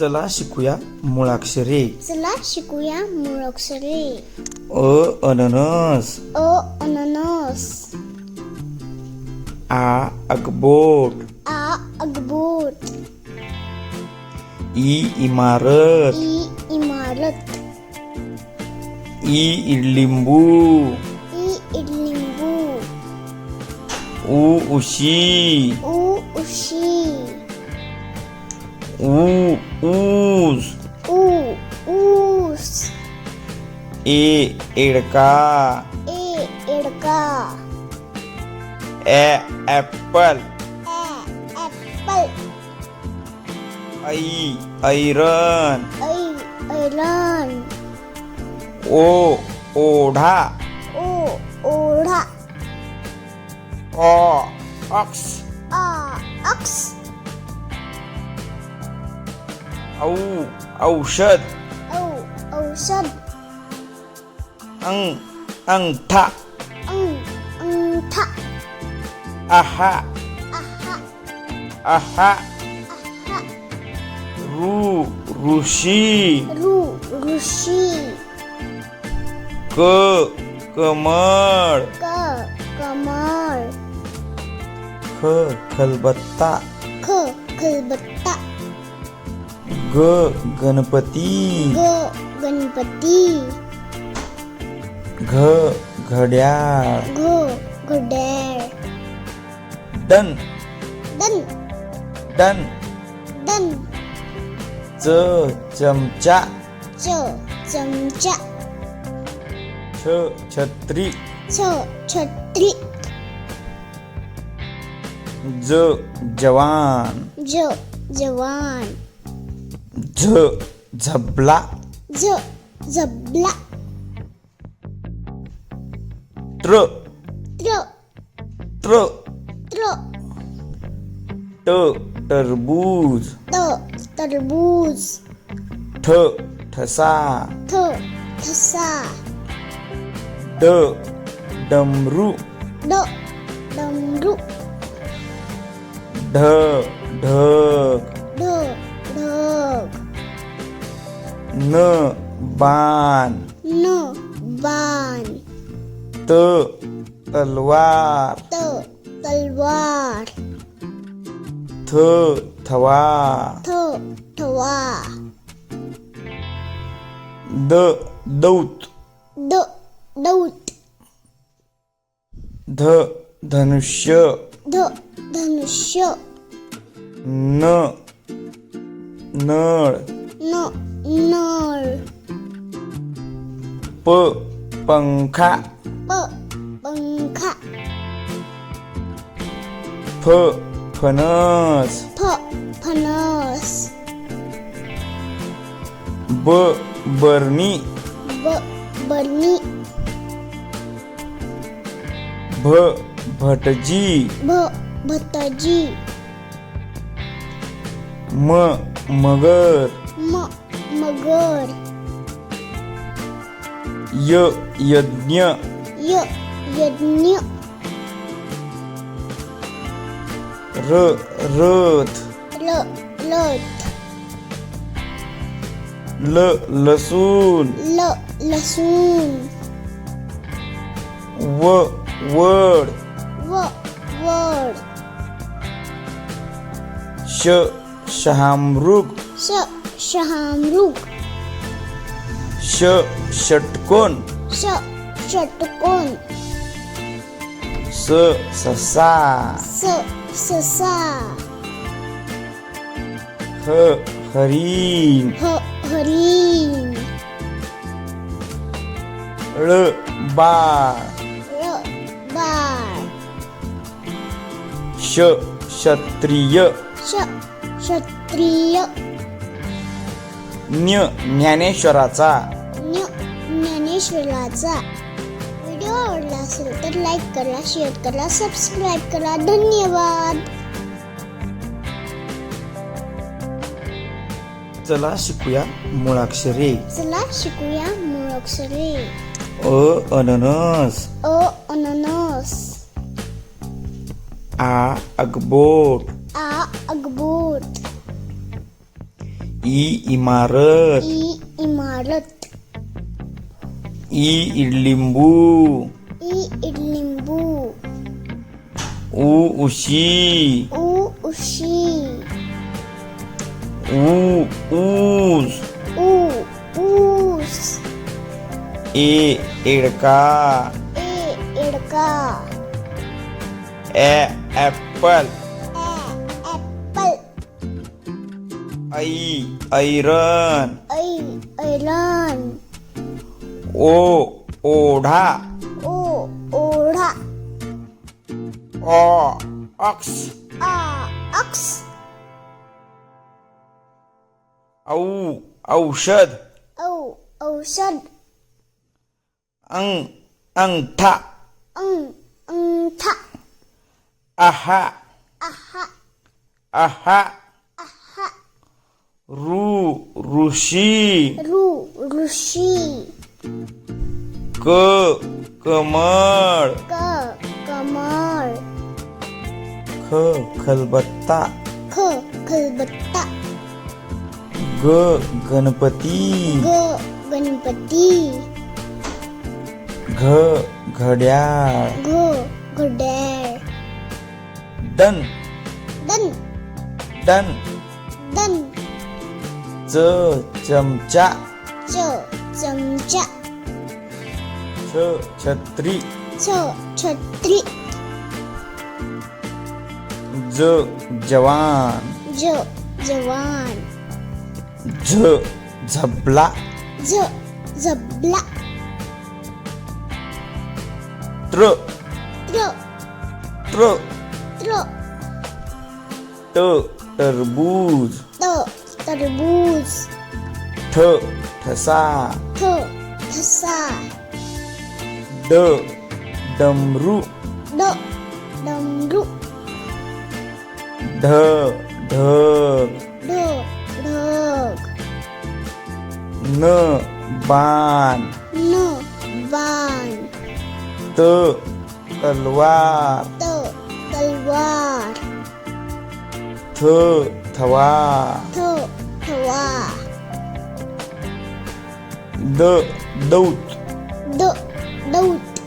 चला शिकूया मुळाक्षरे चला शिकूया मुळाक्षरे अ अननस अ अननस आ अगबोट आ अगबोट ई इमारत ई इमारत ई इडलिंबू ई इडलिंबू उ उशी ऊ उशी ऊ ऊस ऊ ऊस ए एडका ए एडका ए ॲपल ए ॲपल ऐ ऐरन ऐ ऐरण ओ ओढा ओ ओढा ऑ ऑक्स أو أو شد أو أو شد أن أنت أن أنت أها أها أها رو روشي رو روشي ك كمر ك كمر ك كلبتا ك كلبتا ग गणपती. ग गणपती. घ घड्याळ. घ घड्याळ. डन. दन डन. दन च चमचा. च चमचा. छ छत्री. छ छत्री. ज जवान. ज जवान. झ झबला झ झबला ट्र त्र ट्र त्र ट टरबूज त तरबूज ठ ठसा थ ठसा ड डमरू ड डमरू ढ ढग ढ ढग न बाण। न बाण। त तलवार। त तलवार। थ थवा थ ठवा द दौत। द दौत। ध धनुष्य। ध धनुष्य। न नळ। न नळ प पंखा प पंखा फ फणस फ फणस ब बरणी ब बरणी भ भटजी भ भतजी म मगर म मगर य यज्ञ य यज्ञ र रथ ल लथ ल लसूण ल लसूण व वड व वड श शहामृग श शहामृग. श षटकोन. श षटकोन. स ससा. स ससा. ह हरिण. ह हरिण. ळ बाळ. र बाळ. श क्षत्रिय. श क्षत्रिय. ज्ञ ज्ञानेश्वराचा. ज्ञ ज्ञानेश्वराचा. व्हिडिओ आवडला असेल तर लाईक करा शेअर करा सबस्क्राईब करा. धन्यवाद. चला शिकूया मुळाक्षरे. चला शिकूया मुळाक्षरे. अ अननस. अ अननस. आ अगबोट. ई इमारत ई इमारत ई इडलिंबू ई इडलिंबू उ उशी ऊ उशी ऊ ऊस ऊ ऊस ए एडका ए एडका ए apple ऐ ऐरन ऐ ऐरण ओ ओढा ओ ओढा ऑ ऑक्स आ अक्स औ औषध औ औषध अंग अंगठा अंग अंगठा आहा आहा आहा आहा ऋ ऋषी। ऋ ऋषी। क कमळ क कमळ ख खलबत्ता। ख खलबत्ता। ग गणपती। ग गणपती। घ घड्याळ घ घड्याळ दन दन दन च चमचा. च चमचा. छ छत्री. छ छत्री. ज जवान. ज जवान. झ झबला. झ झबला. ट्र त्र. ट्र त्र. ट ตะบูสเธอเธอซาเธอเธอซาเดดัมรุเดดัมรุเดเดเดเดเนบานเนบานเตตลวาเตตลวาเธอทว่า द दौत द दौत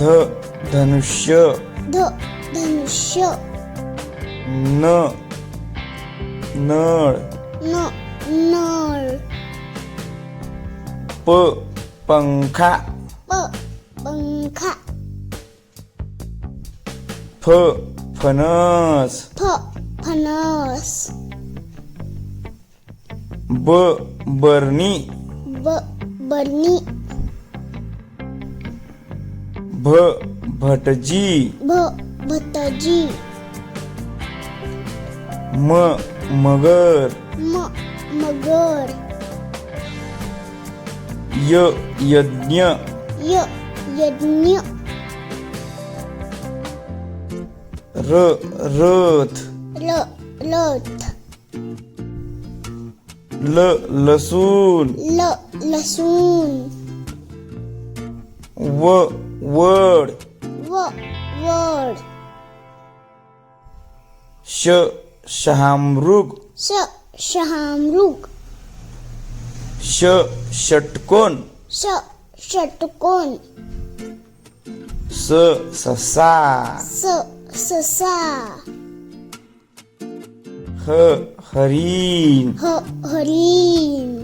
ध धनुष्य ध धनुष्य न नळ न नळ प पंखा प पंखा फ फणस फ फणस ब बरणी. ब बरणी. भ भटजी. भ भतजी म मगर. म मगर. य यज्ञ. य यज्ञ. र रथ. ल लथ ल लसूण. ल लसूण. व वड. व वड. श शहामृग. श शहामृग. श षटकोन. श षटकोन. स ससा. स ससा. ह हरिण. ह हरिण.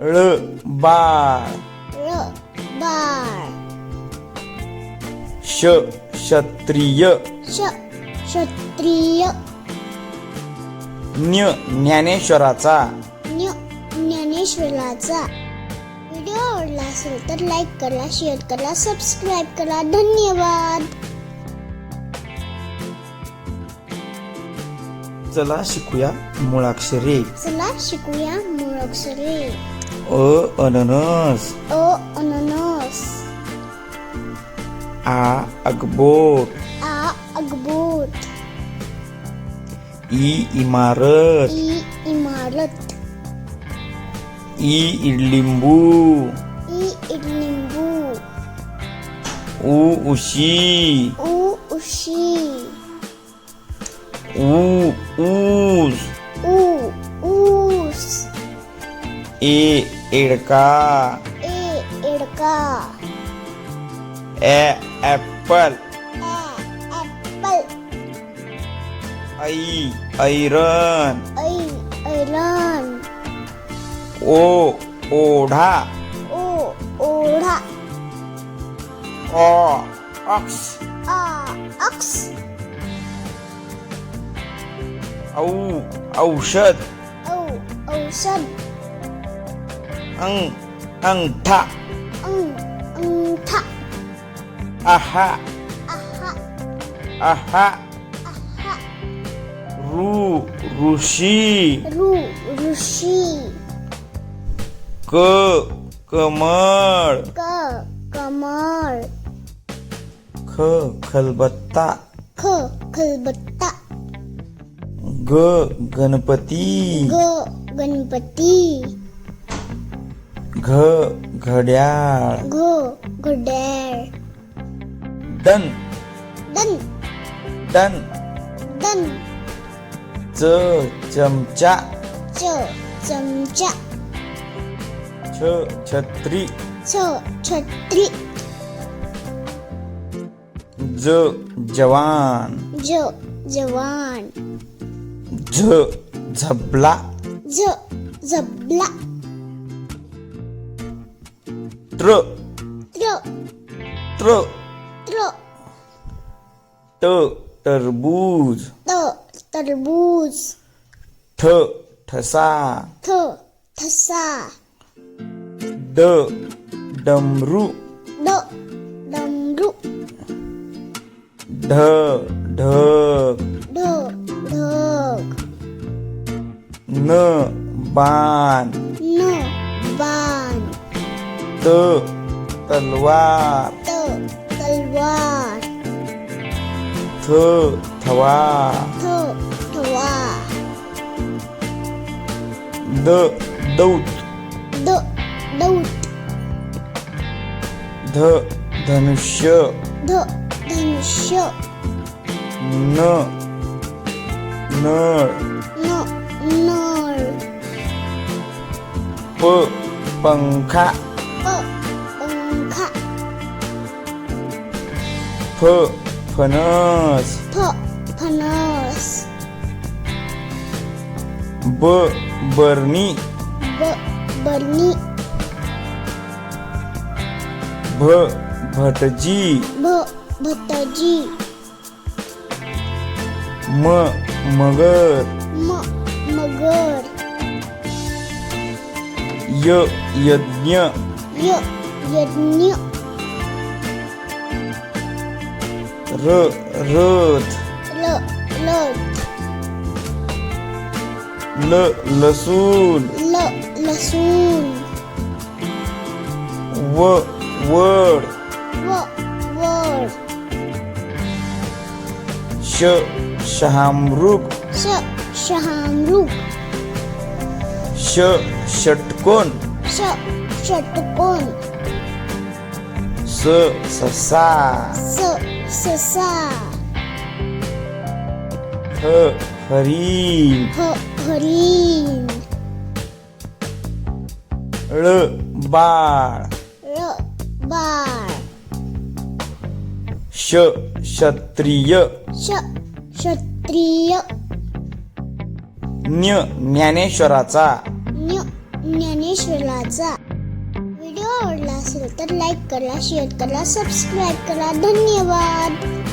ळ बाळ. र बाळ. श क्षत्रिय. श क्षत्रिय. न्य ज्ञानेश्वराचा. ज्ञ ज्ञानेश्वराचा. व्हिडिओ आवडला असेल तर लाईक करा शेअर करा सबस्क्राईब करा. धन्यवाद. चला शिकूया मुळाक्षरे. चला शिकूया मूळ अक्षरे अ अननस. अ अननस. आ अगबोट. आ अगबोट. ई इमारत. ई इमारत. ई इडलिंबू. ई इडलिंबू. उ उशी. ऊ उशी. ऊ ऊस। ऊ ऊस। ए एडका ए एडका ए ॲपल ए ॲपल ऐ ऐरन ऐ ऐरण ओ ओढा। ओ ओढा। ऑ ऑक्स आ अक्स। أو أو شد أو أو شد أن أن تا أن أن تا أها أها أها أها رو روشي رو روشي ك كمر ك كمر ك خلبتا ك خلبتا ग गणपती। ग गणपती। घ घड्याळ। घ घड्याळ। दन। दन। दन। दन। च चमचा। च चमचा। छ छत्री। छ छत्री। ज जवान। ज जवान। झ झबला झ झबला त्र त्र त्र त्र ट टरबूज त तरबूज ठ ठसा थ ठसा ड डमरू ड डमरू ढ ढग ढ ढग न बाण न बाण त तलवार त तलवार थ थवा थ ठवा द दौत द दौत ध धनुष्य ध धनुष्य न नळ न नळ प पंखा प पंखा फ फणस फ फणस ब बरणी ब बरणी भ भटजी भ भटजी म मगर म good. Й, ядня. Й, ядня. Р, рот. Л, лот. Л, ласун. Л, ласун. В, word. В, word. Ш, шамрук. Ш, шамрук. श षटकोन. श षटकोन. स ससा. स ससा. ह हरिण. ह हरिण. ळ बाळ. र बाळ. श क्षत्रिय. श क्षत्रिय. ज्ञानेश्वराचा. ज्ञ ज्ञानेश्वराचा व्हिडिओ आवडला असेल तर लाईक करा शेअर करा सबस्क्राईब करा. धन्यवाद.